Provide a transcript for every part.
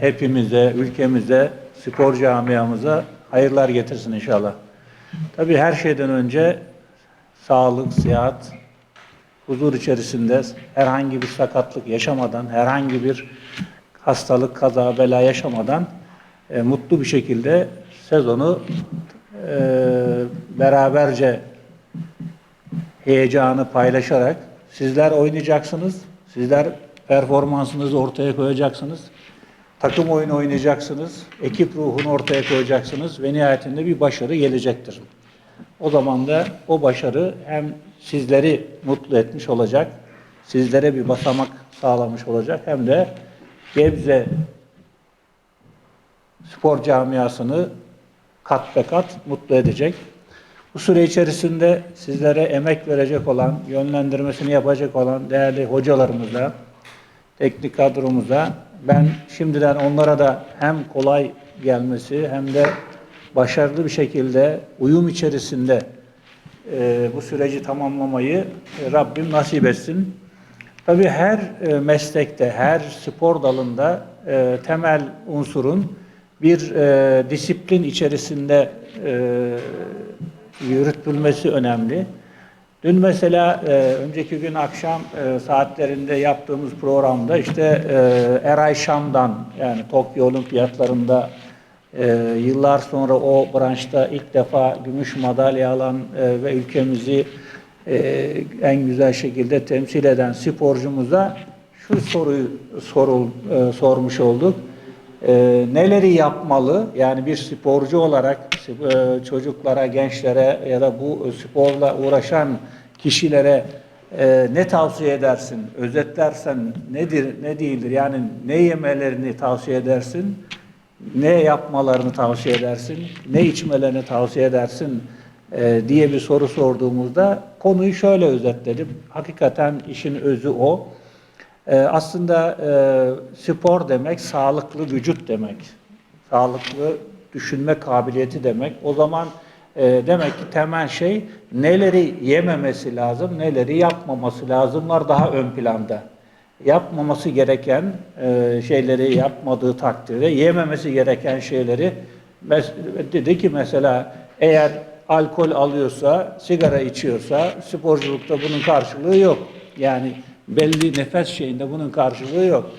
hepimize, ülkemize, spor camiamıza hayırlar getirsin inşallah. Tabii her şeyden önce sağlık, sıhhat, huzur içerisinde herhangi bir sakatlık yaşamadan, herhangi bir hastalık, kaza, bela yaşamadan e, mutlu bir şekilde sezonu e, beraberce heyecanı paylaşarak sizler oynayacaksınız, sizler performansınızı ortaya koyacaksınız, takım oyunu oynayacaksınız, ekip ruhunu ortaya koyacaksınız ve nihayetinde bir başarı gelecektir. O zaman da o başarı hem sizleri mutlu etmiş olacak, sizlere bir basamak sağlamış olacak hem de Gebze spor camiasını kat be kat mutlu edecek. Bu süre içerisinde sizlere emek verecek olan, yönlendirmesini yapacak olan değerli hocalarımıza, teknik kadromuza ben şimdiden onlara da hem kolay gelmesi hem de başarılı bir şekilde uyum içerisinde e, bu süreci tamamlamayı e, Rabbim nasip etsin. Tabii her e, meslekte, her spor dalında e, temel unsurun bir e, disiplin içerisinde e, yürütülmesi önemli. Dün mesela e, önceki gün akşam e, saatlerinde yaptığımız programda işte e, Eray Şam'dan yani Tokyo Olimpiyatlarında e, yıllar sonra o branşta ilk defa gümüş madalya alan e, ve ülkemizi e, en güzel şekilde temsil eden sporcumuza şu soruyu sorul, e, sormuş olduk. E, neleri yapmalı? Yani bir sporcu olarak e, çocuklara, gençlere ya da bu sporla uğraşan kişilere e, ne tavsiye edersin? Özetlersen nedir, ne değildir? Yani ne yemelerini tavsiye edersin? Ne yapmalarını tavsiye edersin? Ne içmelerini tavsiye edersin? e, diye bir soru sorduğumuzda konuyu şöyle özetledim. Hakikaten işin özü o. E, aslında e, spor demek sağlıklı vücut demek. Sağlıklı düşünme kabiliyeti demek. O zaman e, demek ki temel şey neleri yememesi lazım, neleri yapmaması lazımlar daha ön planda. Yapmaması gereken e, şeyleri yapmadığı takdirde yememesi gereken şeyleri dedi ki mesela eğer alkol alıyorsa, sigara içiyorsa sporculukta bunun karşılığı yok. Yani belli nefes şeyinde bunun karşılığı yok.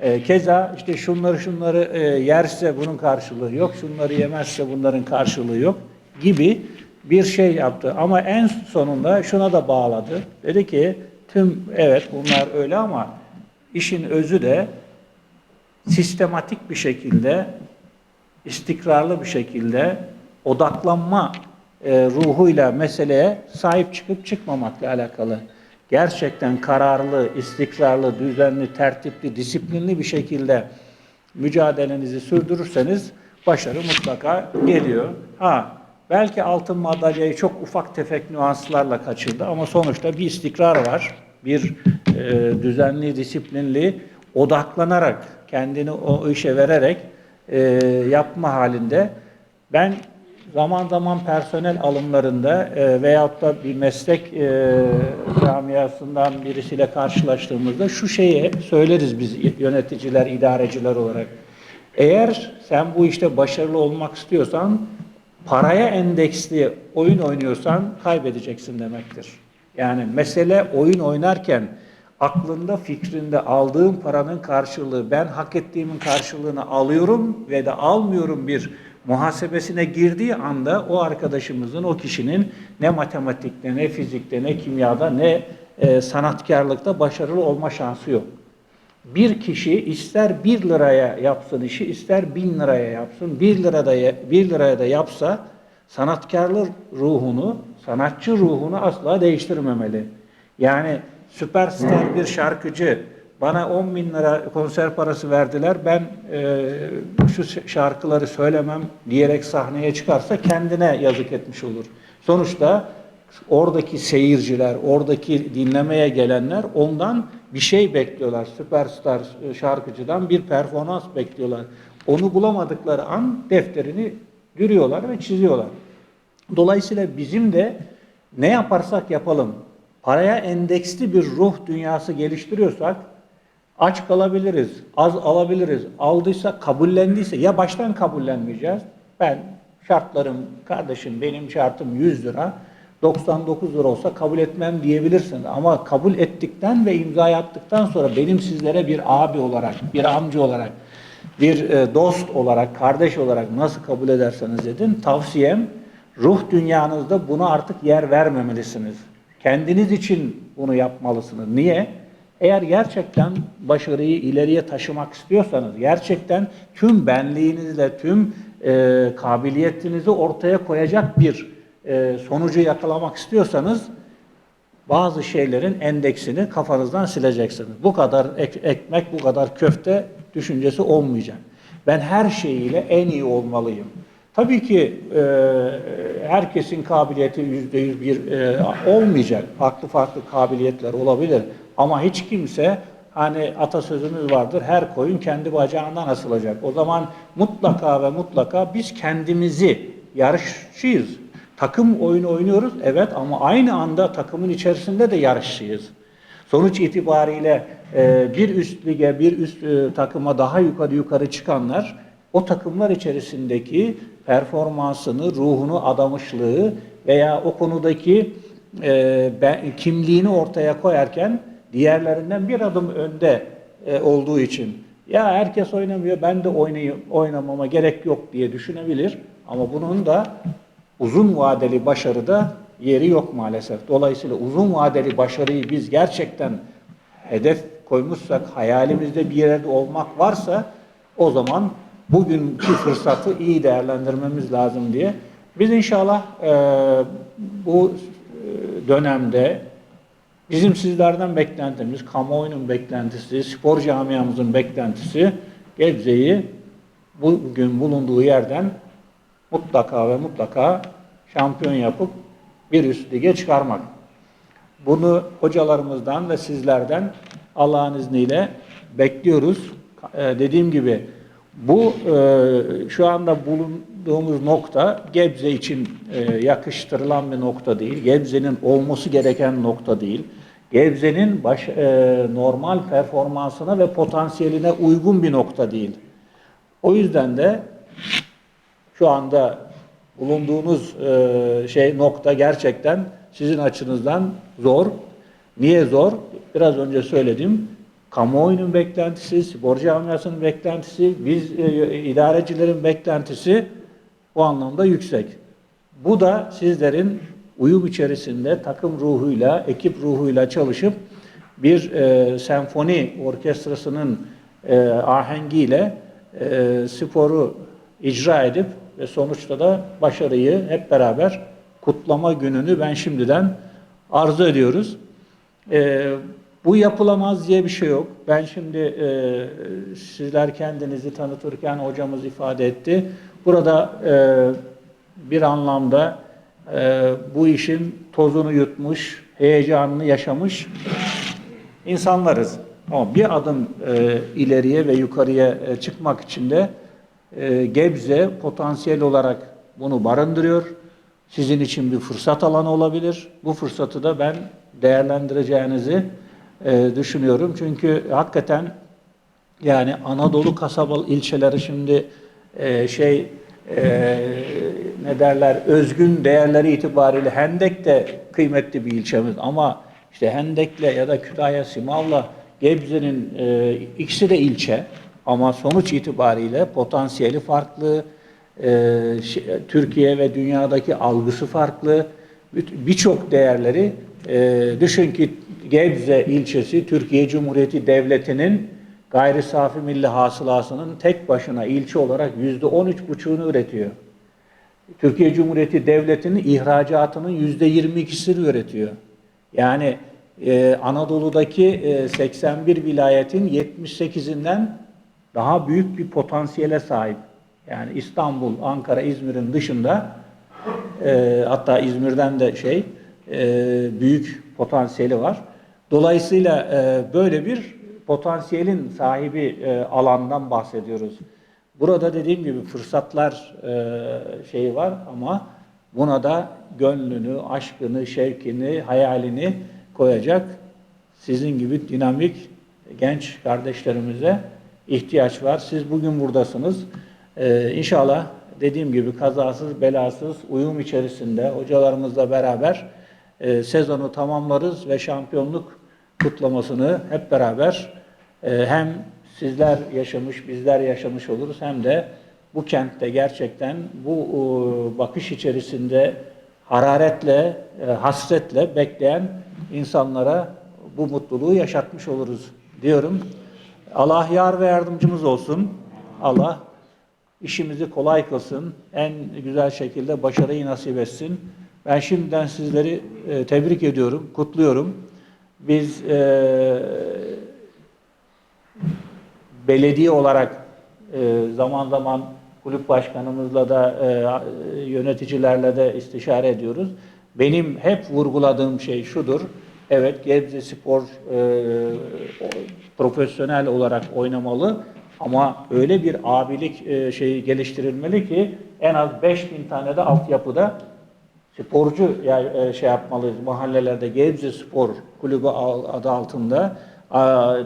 E, keza işte şunları şunları e, yerse bunun karşılığı yok, şunları yemezse bunların karşılığı yok gibi bir şey yaptı. Ama en sonunda şuna da bağladı. Dedi ki tüm evet bunlar öyle ama işin özü de sistematik bir şekilde, istikrarlı bir şekilde odaklanma e, ruhuyla meseleye sahip çıkıp çıkmamakla alakalı. Gerçekten kararlı, istikrarlı, düzenli, tertipli, disiplinli bir şekilde mücadelenizi sürdürürseniz başarı mutlaka geliyor. Ha, belki altın madalyayı çok ufak tefek nüanslarla kaçırdı ama sonuçta bir istikrar var. Bir e, düzenli, disiplinli, odaklanarak, kendini o işe vererek e, yapma halinde ben zaman zaman personel alımlarında e, veyahut da bir meslek e, camiasından birisiyle karşılaştığımızda şu şeyi söyleriz biz yöneticiler, idareciler olarak. Eğer sen bu işte başarılı olmak istiyorsan paraya endeksli oyun oynuyorsan kaybedeceksin demektir. Yani mesele oyun oynarken aklında, fikrinde aldığım paranın karşılığı, ben hak ettiğimin karşılığını alıyorum ve de almıyorum bir muhasebesine girdiği anda o arkadaşımızın, o kişinin ne matematikte, ne fizikte, ne kimyada, ne e, sanatkarlıkta başarılı olma şansı yok. Bir kişi ister bir liraya yapsın işi, ister bin liraya yapsın, bir lirada bir liraya da yapsa sanatkarlık ruhunu, sanatçı ruhunu asla değiştirmemeli. Yani süperstar bir şarkıcı bana 10 bin lira konser parası verdiler. Ben e, şu şarkıları söylemem diyerek sahneye çıkarsa kendine yazık etmiş olur. Sonuçta oradaki seyirciler, oradaki dinlemeye gelenler ondan bir şey bekliyorlar. Süperstar şarkıcıdan bir performans bekliyorlar. Onu bulamadıkları an defterini dürüyorlar ve çiziyorlar. Dolayısıyla bizim de ne yaparsak yapalım, paraya endeksli bir ruh dünyası geliştiriyorsak Aç kalabiliriz, az alabiliriz. Aldıysa, kabullendiyse ya baştan kabullenmeyeceğiz. Ben şartlarım, kardeşim benim şartım 100 lira, 99 lira olsa kabul etmem diyebilirsiniz. Ama kabul ettikten ve imza attıktan sonra benim sizlere bir abi olarak, bir amca olarak, bir e, dost olarak, kardeş olarak nasıl kabul ederseniz edin, tavsiyem ruh dünyanızda buna artık yer vermemelisiniz. Kendiniz için bunu yapmalısınız. Niye? Eğer gerçekten başarıyı ileriye taşımak istiyorsanız, gerçekten tüm benliğinizle, tüm e, kabiliyetinizi ortaya koyacak bir e, sonucu yakalamak istiyorsanız, bazı şeylerin endeksini kafanızdan sileceksiniz. Bu kadar ek- ekmek, bu kadar köfte düşüncesi olmayacak. Ben her şeyiyle en iyi olmalıyım. Tabii ki e, herkesin kabiliyeti yüzde yüz bir e, olmayacak. Farklı farklı kabiliyetler olabilir. Ama hiç kimse hani atasözümüz vardır. Her koyun kendi bacağından asılacak. O zaman mutlaka ve mutlaka biz kendimizi yarışçıyız. Takım oyunu oynuyoruz evet ama aynı anda takımın içerisinde de yarışçıyız. Sonuç itibariyle e, bir üst lige, bir üst e, takıma daha yukarı yukarı çıkanlar o takımlar içerisindeki performansını, ruhunu, adamışlığı veya o konudaki e, ben, kimliğini ortaya koyarken diğerlerinden bir adım önde e, olduğu için ya herkes oynamıyor ben de oynayayım, oynamama gerek yok diye düşünebilir ama bunun da uzun vadeli başarıda yeri yok maalesef. Dolayısıyla uzun vadeli başarıyı biz gerçekten hedef koymuşsak, hayalimizde bir yerde olmak varsa o zaman bugünkü fırsatı iyi değerlendirmemiz lazım diye. Biz inşallah e, bu e, dönemde bizim sizlerden beklentimiz, kamuoyunun beklentisi, spor camiamızın beklentisi Gebze'yi bugün bulunduğu yerden mutlaka ve mutlaka şampiyon yapıp bir üst lige çıkarmak. Bunu hocalarımızdan ve sizlerden Allah'ın izniyle bekliyoruz. Ee, dediğim gibi bu e, şu anda bulunduğumuz nokta Gebze için e, yakıştırılan bir nokta değil. Gebze'nin olması gereken nokta değil. Gebze'nin baş, e, normal performansına ve potansiyeline uygun bir nokta değil. O yüzden de şu anda bulunduğunuz e, şey nokta gerçekten sizin açınızdan zor. Niye zor? Biraz önce söyledim. Kamuoyunun beklentisi, spor camiasının beklentisi, biz e, idarecilerin beklentisi bu anlamda yüksek. Bu da sizlerin uyum içerisinde takım ruhuyla, ekip ruhuyla çalışıp bir e, senfoni orkestrasının e, ahengiyle e, sporu icra edip ve sonuçta da başarıyı hep beraber kutlama gününü ben şimdiden arzu ediyoruz. Ee, bu yapılamaz diye bir şey yok. Ben şimdi e, sizler kendinizi tanıtırken hocamız ifade etti. Burada e, bir anlamda e, bu işin tozunu yutmuş, heyecanını yaşamış insanlarız. Ama bir adım e, ileriye ve yukarıya e, çıkmak için de e, Gebze potansiyel olarak bunu barındırıyor. Sizin için bir fırsat alanı olabilir. Bu fırsatı da ben değerlendireceğinizi e, düşünüyorum. Çünkü hakikaten yani Anadolu kasabalı ilçeleri şimdi e, şey e, ne derler özgün değerleri itibariyle Hendek de kıymetli bir ilçemiz ama işte Hendek'le ya da Kütahya Simav'la Gebze'nin e, ikisi de ilçe ama sonuç itibariyle potansiyeli farklı, e, şi- Türkiye ve dünyadaki algısı farklı. Birçok değerleri e, düşün ki Gebze ilçesi Türkiye Cumhuriyeti Devleti'nin gayri safi milli hasılasının tek başına ilçe olarak yüzde on üç buçuğunu üretiyor. Türkiye Cumhuriyeti Devleti'nin ihracatının yüzde yirmi ikisini üretiyor. Yani e, Anadolu'daki e, 81 vilayetin 78'inden daha büyük bir potansiyele sahip. Yani İstanbul, Ankara, İzmir'in dışında e, hatta İzmir'den de şey e, büyük potansiyeli var. Dolayısıyla e, böyle bir potansiyelin sahibi e, alandan bahsediyoruz. Burada dediğim gibi fırsatlar e, şeyi var ama buna da gönlünü, aşkını, şevkini, hayalini koyacak sizin gibi dinamik genç kardeşlerimize ihtiyaç var. Siz bugün buradasınız. Ee, inşallah dediğim gibi kazasız belasız uyum içerisinde hocalarımızla beraber e, sezonu tamamlarız ve şampiyonluk kutlamasını hep beraber e, hem sizler yaşamış, bizler yaşamış oluruz hem de bu kentte gerçekten bu e, bakış içerisinde hararetle, e, hasretle bekleyen insanlara bu mutluluğu yaşatmış oluruz diyorum. Allah yar ve yardımcımız olsun. Allah işimizi kolay kılsın. En güzel şekilde başarıyı nasip etsin. Ben şimdiden sizleri e, tebrik ediyorum, kutluyorum. Biz e, belediye olarak e, zaman zaman kulüp başkanımızla da e, yöneticilerle de istişare ediyoruz. Benim hep vurguladığım şey şudur. Evet Gebze Spor e, profesyonel olarak oynamalı ama öyle bir abilik e, şeyi geliştirilmeli ki en az 5000 tane de altyapıda sporcu e, şey yapmalıyız mahallelerde Gebze Spor Kulübü adı altında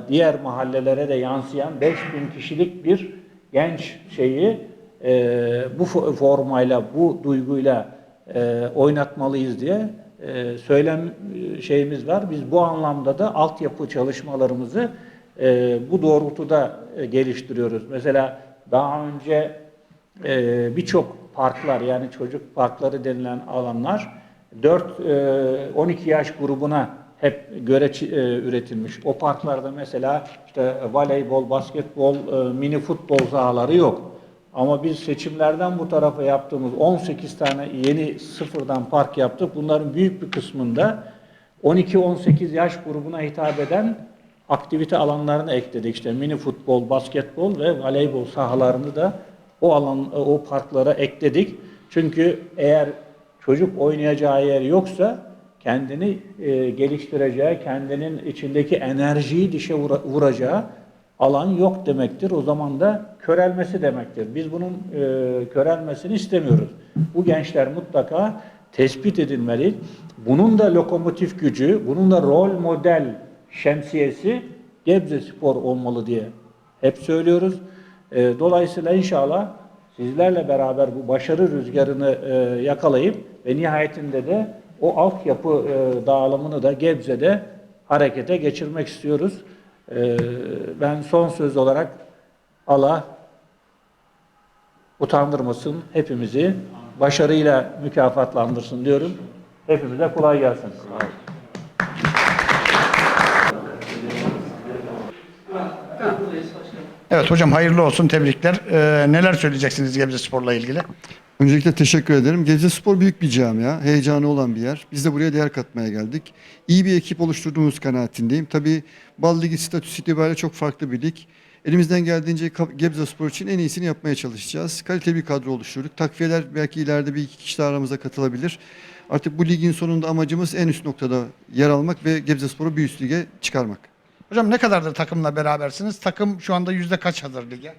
diğer mahallelere de yansıyan 5000 kişilik bir genç şeyi e, bu fo- formayla bu duyguyla e, oynatmalıyız diye söylem şeyimiz var. Biz bu anlamda da altyapı çalışmalarımızı bu doğrultuda geliştiriyoruz. Mesela daha önce birçok parklar yani çocuk parkları denilen alanlar 4-12 yaş grubuna hep göre e, üretilmiş. O parklarda mesela işte voleybol, basketbol, e, mini futbol sahaları yok. Ama biz seçimlerden bu tarafa yaptığımız 18 tane yeni sıfırdan park yaptık. Bunların büyük bir kısmında 12-18 yaş grubuna hitap eden aktivite alanlarını ekledik. İşte mini futbol, basketbol ve voleybol sahalarını da o alan o parklara ekledik. Çünkü eğer çocuk oynayacağı yer yoksa kendini e, geliştireceği, kendinin içindeki enerjiyi dişe vura- vuracağı alan yok demektir. O zaman da körelmesi demektir. Biz bunun e, körelmesini istemiyoruz. Bu gençler mutlaka tespit edilmeli. Bunun da lokomotif gücü, bunun da rol model şemsiyesi Gebze Spor olmalı diye hep söylüyoruz. E, dolayısıyla inşallah sizlerle beraber bu başarı rüzgarını e, yakalayıp ve nihayetinde de o altyapı e, dağılımını da Gebze'de harekete geçirmek istiyoruz. E, ben son söz olarak Allah utandırmasın hepimizi başarıyla mükafatlandırsın diyorum. Hepimize kolay gelsin. Evet hocam hayırlı olsun tebrikler. Ee, neler söyleyeceksiniz Gebze Spor'la ilgili? Öncelikle teşekkür ederim. Gebze Spor büyük bir camia, heyecanı olan bir yer. Biz de buraya değer katmaya geldik. İyi bir ekip oluşturduğumuz kanaatindeyim. Tabii Bal Ligi statüsü itibariyle çok farklı bir lig. Elimizden geldiğince Gebze Spor için en iyisini yapmaya çalışacağız. Kaliteli bir kadro oluşturduk. Takviyeler belki ileride bir iki kişi de aramıza katılabilir. Artık bu ligin sonunda amacımız en üst noktada yer almak ve Gebze Spor'u bir üst lige çıkarmak. Hocam ne kadardır takımla berabersiniz? Takım şu anda yüzde kaç hazır lige?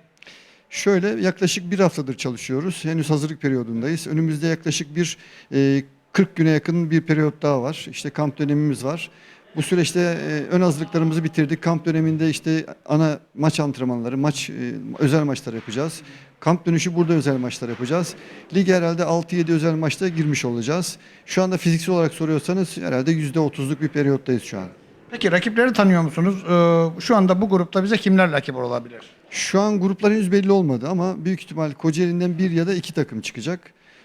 Şöyle yaklaşık bir haftadır çalışıyoruz. Henüz hazırlık periyodundayız. Önümüzde yaklaşık bir e, 40 güne yakın bir periyot daha var. İşte kamp dönemimiz var. Bu süreçte e, ön hazırlıklarımızı bitirdik. Kamp döneminde işte ana maç antrenmanları, maç e, özel maçlar yapacağız. Kamp dönüşü burada özel maçlar yapacağız. Lig herhalde 6-7 özel maçta girmiş olacağız. Şu anda fiziksel olarak soruyorsanız herhalde %30'luk bir periyottayız şu an. Peki rakipleri tanıyor musunuz? Ee, şu anda bu grupta bize kimler rakip olabilir? Şu an gruplar henüz belli olmadı ama büyük ihtimal Kocaeli'nden bir ya da iki takım çıkacak.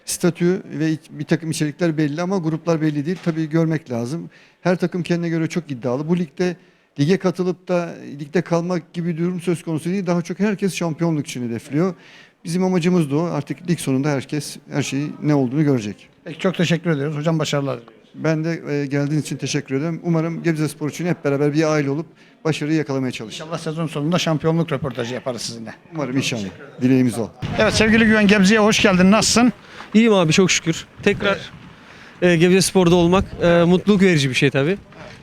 Statü ve bir takım içerikler belli ama gruplar belli değil. Tabii görmek lazım. Her takım kendine göre çok iddialı. Bu ligde lige katılıp da ligde kalmak gibi durum söz konusu değil. Daha çok herkes şampiyonluk için hedefliyor. Bizim amacımız da o. Artık lig sonunda herkes her şeyi ne olduğunu görecek. Peki çok teşekkür ediyoruz. Hocam başarılar diliyoruz. Ben de e, geldiğiniz için teşekkür ederim. Umarım Gebze Spor için hep beraber bir aile olup başarıyı yakalamaya çalışırız. İnşallah sezon sonunda şampiyonluk röportajı yaparız sizinle. Umarım inşallah. Dileğimiz o. Evet sevgili Güven Gebze'ye hoş geldin. Nasılsın? İyiyim abi çok şükür. Tekrar e, Gebze Spor'da olmak e, mutluluk verici bir şey tabii.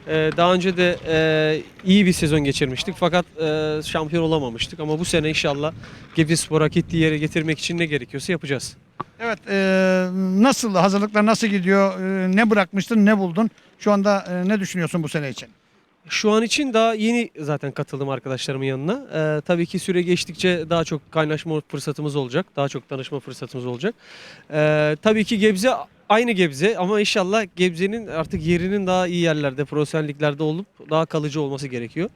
E, daha önce de e, iyi bir sezon geçirmiştik fakat e, şampiyon olamamıştık. Ama bu sene inşallah Gebze Spor hak ettiği yere getirmek için ne gerekiyorsa yapacağız. Evet e, nasıl hazırlıklar nasıl gidiyor? E, ne bırakmıştın ne buldun? Şu anda e, ne düşünüyorsun bu sene için? Şu an için daha yeni zaten katıldım arkadaşlarımın yanına. Ee, tabii ki süre geçtikçe daha çok kaynaşma fırsatımız olacak. Daha çok tanışma fırsatımız olacak. Ee, tabii ki Gebze aynı Gebze ama inşallah Gebze'nin artık yerinin daha iyi yerlerde, profesyonelliklerde olup daha kalıcı olması gerekiyor.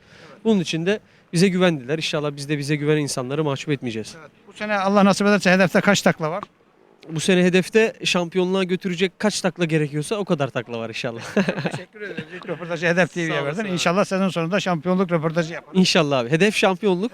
Bunun için de bize güvendiler. İnşallah biz de bize güvenen insanları mahcup etmeyeceğiz. Bu sene Allah nasip ederse hedefte kaç takla var? Bu sene hedefte şampiyonluğa götürecek kaç takla gerekiyorsa o kadar takla var inşallah. Teşekkür ederiz. İlk röportajı Hedef TV'ye Sağ verdin. olasın abi. İnşallah sezon sonunda şampiyonluk röportajı yapalım. İnşallah abi. Hedef şampiyonluk.